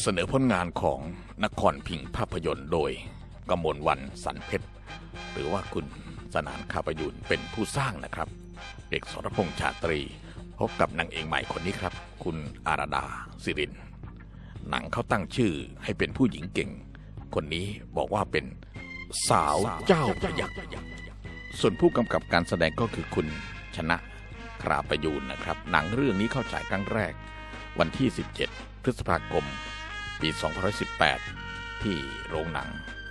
เสนอผลงานของนครพิงภาพยนตร์โดยกมลวันสันเพชร หรือว่าคุณสนานคาประยุนเป็นผู้สร้างนะครับ เอกสรพงษ์ชาตรี พบกับนางเอกใหม่คนนี้ครับ คุณอาราดาสิริน หนังเขาตั้งชื่อให้เป็นผู้หญิงเก่ง คนนี้บอกว่าเป็นสาวเจ้าพยักส่วนผู้กำกับการแสดงก็คือคุณชนะคราประยูนนะครับ หนังเรื่องนี้เข้าฉายครั้งแรก วันที่ 17 พฤษภาคม ปี2518 ที่โรงหนัง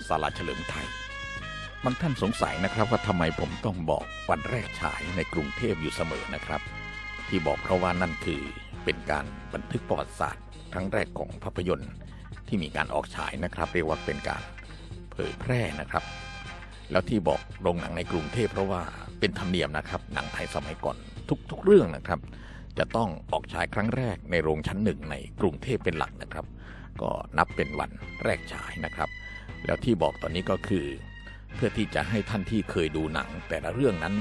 สาราเฉลิมไทย บางท่านสงสัยนะครับว่าทำไมผมต้องบอกวันแรกฉายในกรุงเทพอยู่เสมอนะครับ ที่บอกเพราะว่านั่นคือเป็นการบันทึกประวัติศาสตร์ครั้งแรกของภาพยนตร์ที่มีการออกฉายนะครับเรียกว่าเป็นการเผยแพร่นะครับ แล้วที่บอกโรงหนังในกรุงเทพเพราะว่าเป็นธรรมเนียมนะครับ หนังไทยสมัยก่อนทุก ๆ เรื่องนะครับ จะต้องออกฉายครั้งแรกในโรงชั้นหนึ่งในกรุงเทพเป็นหลักนะครับ ก็นับเป็นวันแรกฉายนะครับ แล้วที่บอกตอนนี้ก็คือ เพื่อที่จะให้ท่านที่เคยดูหนังแต่ละเรื่องนั้น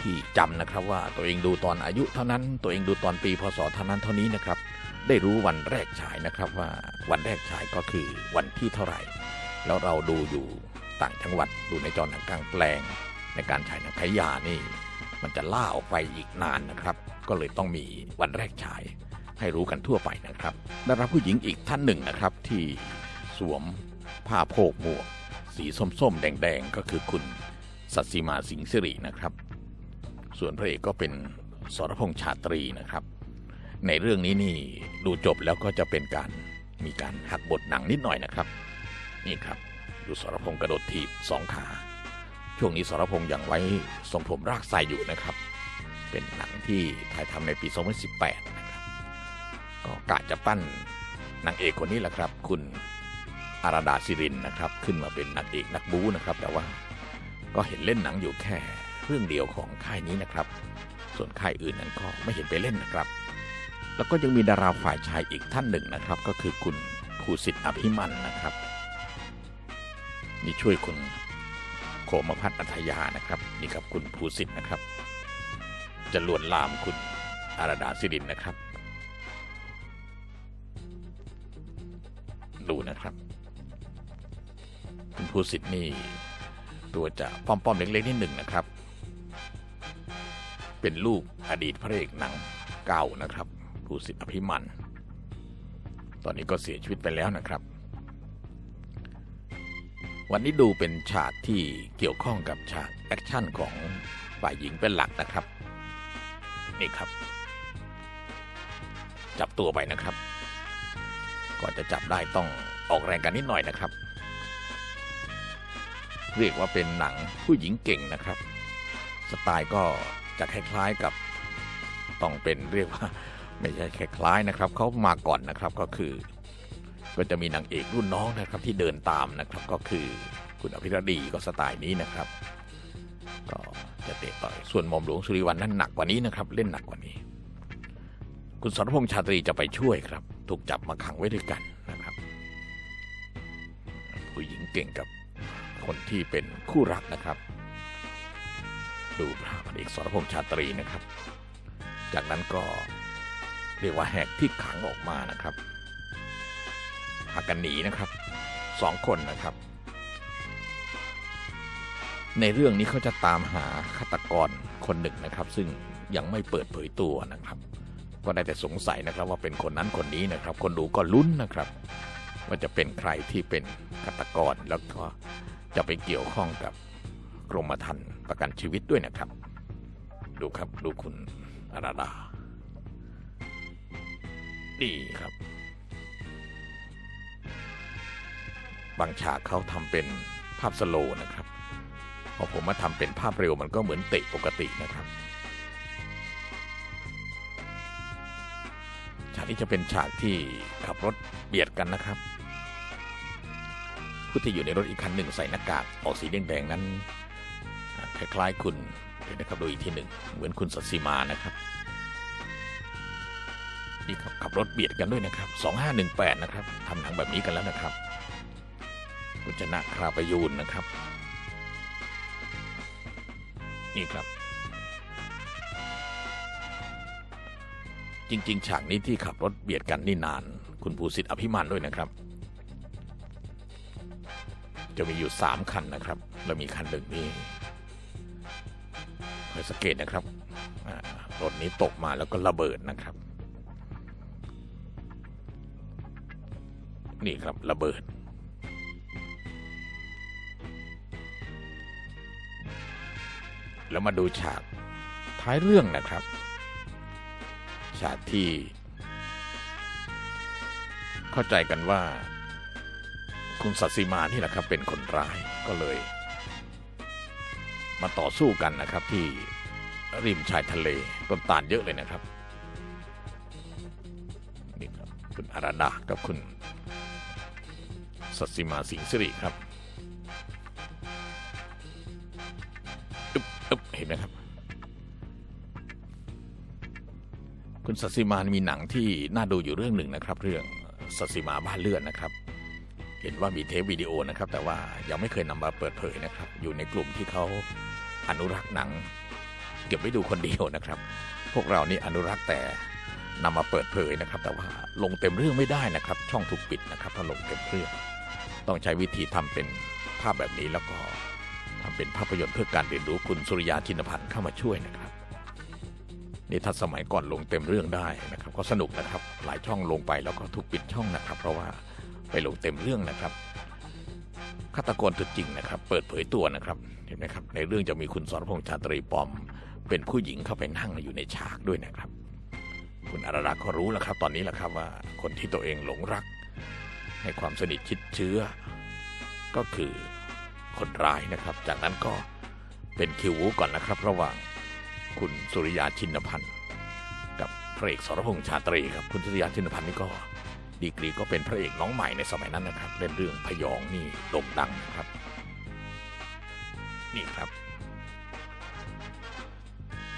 ที่จำนะครับว่าตัวเองดูตอนอายุเท่านั้น ตัวเองดูตอนปีพศเท่านั้นเท่านี้นะครับ ได้รู้วันแรกฉายนะครับว่าวันแรกฉายก็คือวันที่เท่าไหร่ แล้วเราดูอยู่ต่างจังหวัดดูในจอหนังกลางแปลง ในการฉายหนังขายยานี่ มันจะล่าออกไปอีกนานนะครับ ก็เลยต้องมีวันแรกฉาย ให้รู้กันทั่วไปนะครับด้รับผู้หญิงอีกท่านหนึ่งนะครับ ที่สวมผ้าโพกหมวก สีส้มๆ แดงๆ ก็คือคุณสัตสีมาสิงห์สิรินะครับ ส่วนพระเอกก็เป็นสรพงษ์ชาตรีนะครับ ในเรื่องนี้นี่ดูจบแล้วก็จะเป็นการมีการหักบทหนังนิดหน่อยนะครับ นี่ครับดูสรพงษ์กระโดดถีบสองขาช่วงนี้สรพงษ์ยังไว้ทรงผมรากไซอยู่นะครับ เป็นหนังที่ถ่ายทำในปี 2018นะ กะจะปั้นนางเอกคนนี้แหละครับ คุณอาราดาซิรินนะครับ ขึ้นมาเป็นนางเอกนักบู๊นะครับ แต่ว่าก็เห็นเล่นหนังอยู่แค่เรื่องเดียวของค่ายนี้นะครับ ส่วนค่ายอื่นนั้นก็ไม่เห็นไปเล่นนะครับ แล้วก็ยังมีดาราฝ่ายชายอีกท่านหนึ่งนะครับ ก็คือคุณภูสิทธิ์อภิมันนะครับนี่ช่วยคุณโคมพัฒน์อัธยานะครับนี่ครับคุณภูสิทธิ์นะครับ จะลวนลามคุณอาราดาสิรินนะครับ ดูนะครับ คุณภูสิทธิ์นี่ตัวจะป้อมๆเล็กๆนิดหนึ่งนะครับ เป็นลูกอดีตพระเอกหนังเก่านะครับ ภูสิทธิ์อภิมันตอนนี้ก็เสียชีวิตไปแล้วนะครับ วันนี้ดูเป็นฉากที่เกี่ยวข้องกับฉากแอคชั่นของฝ่ายหญิงเป็นหลักนะครับ นี่ครับ จับตัวไปนะครับ ก่อนจะจับได้ต้องออกแรงกันนิดหน่อยนะครับ เรียกว่าเป็นหนังผู้หญิงเก่งนะครับ สไตล์ก็จะคล้ายๆกับต้องเป็นเรียกว่าไม่ใช่คล้ายๆนะครับเขามาก่อนนะครับก็คือ ก็จะมีนางเอกรุ่นน้องนะครับที่เดินตามนะครับก็คือคุณอภิรดีก็สไตล์นี้นะครับ ก็จะเตะต่อยส่วนหม่อมหลวงสุริวันนั้นหนักกว่านี้นะครับ เล่นหนักกว่านี้ คุณสรพงษ์ชาตรีจะไปช่วยครับ ถูกจับมาขังไว้ด้วยกันนะครับ ผู้หญิงเก่งกับคนที่เป็นคู่รักนะครับ ดูพระพันเอกสรพงษ์ชาตรีนะครับ จากนั้นก็เรียกว่าแหกที่ขังออกมานะครับพากันหนีนะครับสองคนนะครับ ในเรื่องนี้เขาจะตามหาฆาตกรคนหนึ่งนะครับ ซึ่งยังไม่เปิดเผยตัวนะครับ ก็ได้แต่สงสัยนะครับว่าเป็นคนนั้นคนนี้นะครับ คนดูก็ลุ้นนะครับ ว่าจะเป็นใครที่เป็นฆาตกรแล้วก็จะไปเกี่ยวข้องกับกรมธรรม์ประกันชีวิตด้วยนะครับ ดูครับดูคุณอาราดานี่ครับ บางฉากเขาทำเป็นภาพสโลนะครับพอผมมาทำเป็นภาพเร็วมันก็เหมือนเตะปกตินะครับ นี้จะเป็นฉากที่ขับรถเบียดกันนะครับ ผู้ที่อยู่ในรถอีกคันหนึ่งใส่หน้ากากออกสีแดงๆนั้น คล้ายๆคุณเดี๋ยวนะครับดูอีกทีหนึ่งเหมือนคุณสัตสีมานะครับนี่ครับขับรถเบียดกันด้วยนะครับ 2518 นะครับทำหนังแบบนี้กันแล้วนะครับ คุณชนะคราประยูนนะครับ นี่ครับ จริง ๆ ฉากนี้ที่ขับรถเบียดกันนี่นาน คุณภูสิทธิ์อภิมันด้วยนะครับ จะมีอยู่สามคันนะครับ แล้วมีคันหนึ่งนี่คอยสังเกตนะครับรถนี้ตกมาแล้วก็ระเบิดนะครับ นี่ครับระเบิดแล้วมาดูฉากท้ายเรื่องนะครับ ฉากที่ เข้าใจกันว่า คุณสัตสีมานี่แหละครับเป็นคนร้ายก็เลย มาต่อสู้กันนะครับที่ริมชายทะเลต้นตาลเยอะเลยนะครับนี่ครับคุณอาราดากับคุณสัตสีมาสิงสิริครับอึ๊บอึ๊บเห็นไหมครับ คุณสัตสีมามีหนังที่น่าดูอยู่เรื่องหนึ่งนะครับ เรื่องสัตสีมาบ้านเลือดนะครับ เห็นว่ามีเทปวิดีโอนะครับ แต่ว่ายังไม่เคยนำมาเปิดเผยนะครับ อยู่ในกลุ่มที่เขาอนุรักษ์หนัง เก็บไว้ดูคนเดียวนะครับ พวกเรานี่อนุรักษ์แต่นำมาเปิดเผยนะครับ แต่ว่าลงเต็มเรื่องไม่ได้นะครับ ช่องถูกปิดนะครับถ้าลงเต็มเรื่อง ต้องใช้วิธีทำเป็นภาพแบบนี้แล้วก็ทำเป็นภาพยนตร์เพื่อการเรียนรู้คุณสุริยาชินพันธ์เข้ามาช่วยนะครับ นี่ถ้าสมัยก่อนลงเต็มเรื่องได้นะครับก็สนุกนะครับหลายช่องลงไปแล้วก็ถูกปิดช่องนะครับ เพราะว่าไปลงเต็มเรื่องนะครับฆาตกรตัวจริงนะครับ เปิดเผยตัวนะครับเห็นไหมครับในเรื่องจะมีคุณสรพงษ์ชาตรีปอม เป็นผู้หญิงเข้าไปนั่งอยู่ในฉากด้วยนะครับ คุณอารารักษ์ก็รู้แล้วครับ ตอนนี้แหละครับว่าคนที่ตัวเองหลงรัก ให้ความสนิทชิดเชื้อ ก็คือคนร้ายนะครับ จากนั้นก็เป็นคิววูก่อนนะครับ ระหว่าง คุณสุริยาชินพันธ์กับพระเอกสรพงษ์ชาตรีครับคุณสุริยาชินพันธ์นี่ก็ดีกรีก็เป็นพระเอกน้องใหม่ในสมัยนั้นนะครับเล่นเรื่องพยองนี่โด่งดังครับ นี่ครับ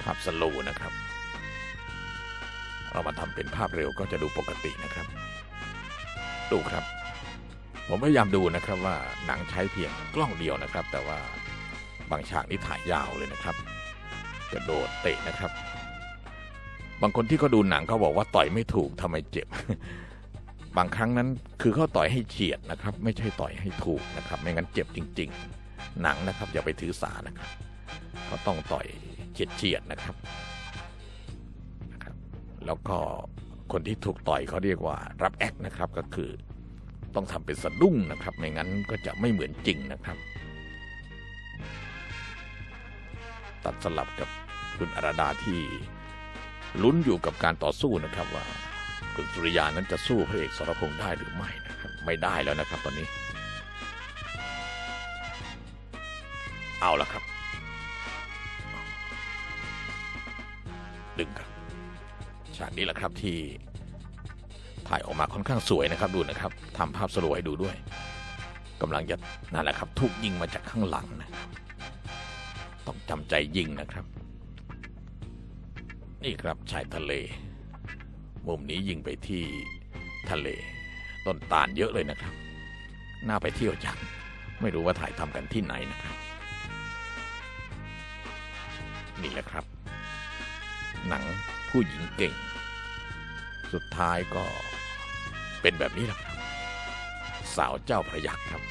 ภาพสโลว์นะครับ เรามาทำเป็นภาพเร็วก็จะดูปกตินะครับ ดูครับ ผมพยายามดูนะครับว่าหนังใช้เพียงกล้องเดียวนะครับ แต่ว่าบางฉากนี่ถ่ายยาวเลยนะครับ กระโดดเตะนะครับ บางคนที่เขาดูหนังเขาบอกว่าต่อยไม่ถูกทำไมเจ็บ บางครั้งนั้นคือเขาต่อยให้เฉียดนะครับ ไม่ใช่ต่อยให้ถูกนะครับ ไม่งั้นเจ็บจริง ๆ หนังนะครับ อย่าไปถือสานะครับก็ต้องต่อยเฉียดเฉียดๆนะครับนะครับ แล้วก็คนที่ถูกต่อยเขาเรียกว่ารับแอคนะครับก็คือต้องทำเป็นสะดุ้งนะครับ ไม่งั้นก็จะไม่เหมือนจริงนะครับ ตัดสลับกับคุณอาราดาที่ลุ้นอยู่กับการต่อสู้นะครับว่าคุณสุริยานั้นจะสู้พระเอกสรพงษ์ได้หรือไม่นะครับไม่ได้แล้วนะครับตอนนี้ เอาละครับดึงครับฉากนี้แหละครับที่ถ่ายออกมาค่อนข้างสวยนะครับดูนะครับทำภาพสลว์ให้ดูด้วยกำลังจะนั่นแหละครับถูกยิงมาจากข้างหลังนะครับ ต้องจำใจยิงนะครับ นี่ครับชายทะเล มุมนี้ยิงไปที่ทะเล ต้นตาลเยอะเลยนะครับ น่าไปเที่ยวจัง ไม่รู้ว่าถ่ายทำกันที่ไหนนะครับ นี่แหละครับ หนังผู้หญิงเก่ง สุดท้ายก็เป็นแบบนี้แหละครับ สาวเจ้าพระยักษ์ครับ